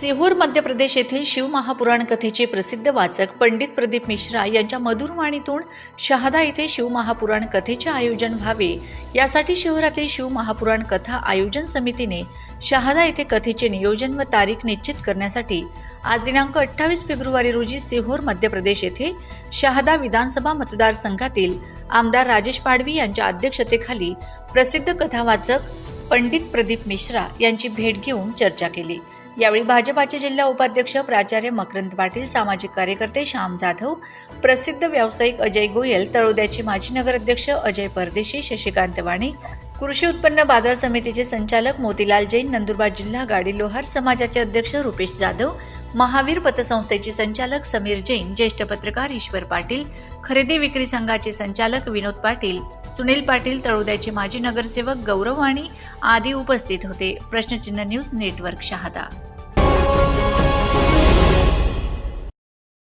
सिहोर मध्य प्रदेश येथील शिव महापुराण कथेचे प्रसिद्ध वाचक पंडित प्रदीप मिश्रा यांच्या मधुरवाणीतून शहादा येथे शिव महापुराण कथेचे आयोजन व्हावे. यासाठी शहरातील शिव महापुराण कथा आयोजन समितीने शहादा येथे कथेचे नियोजन व तारीख निश्चित करण्यासाठी आज दिनांक अठ्ठावीस फेब्रुवारी रोजी सिहोर मध्य प्रदेश येथे शहादा विधानसभा मतदारसंघातील आमदार राजेश पाडवी यांच्या अध्यक्षतेखाली प्रसिद्ध कथावाचक पंडित प्रदीप मिश्रा यांची भेट घेऊन चर्चा केली. यावेळी भाजपाचे जिल्हा उपाध्यक्ष प्राचार्य मकरंद पाटील सामाजिक कार्यकर्ते श्याम जाधव प्रसिद्ध व्यावसायिक अजय गोयल तळोद्याचे माजी नगराध्यक्ष अजय परदेशी शशिकांत वाणी कृषी उत्पन्न बाजार समितीचे संचालक मोतीलाल जैन नंदुरबार जिल्हा गाडी लोहार समाजाचे अध्यक्ष रुपेश जाधव महावीर पतसंस्थेचे संचालक समीर जैन ज्येष्ठ पत्रकार ईश्वर पाटील खरेदी विक्री संघाचे संचालक विनोद पाटील सुनील पाटील तळोद्याचे माजी नगरसेवक गौरव आणि आदी उपस्थित होते. प्रश्नचिन्ह न्यूज नेटवर्क शहादा.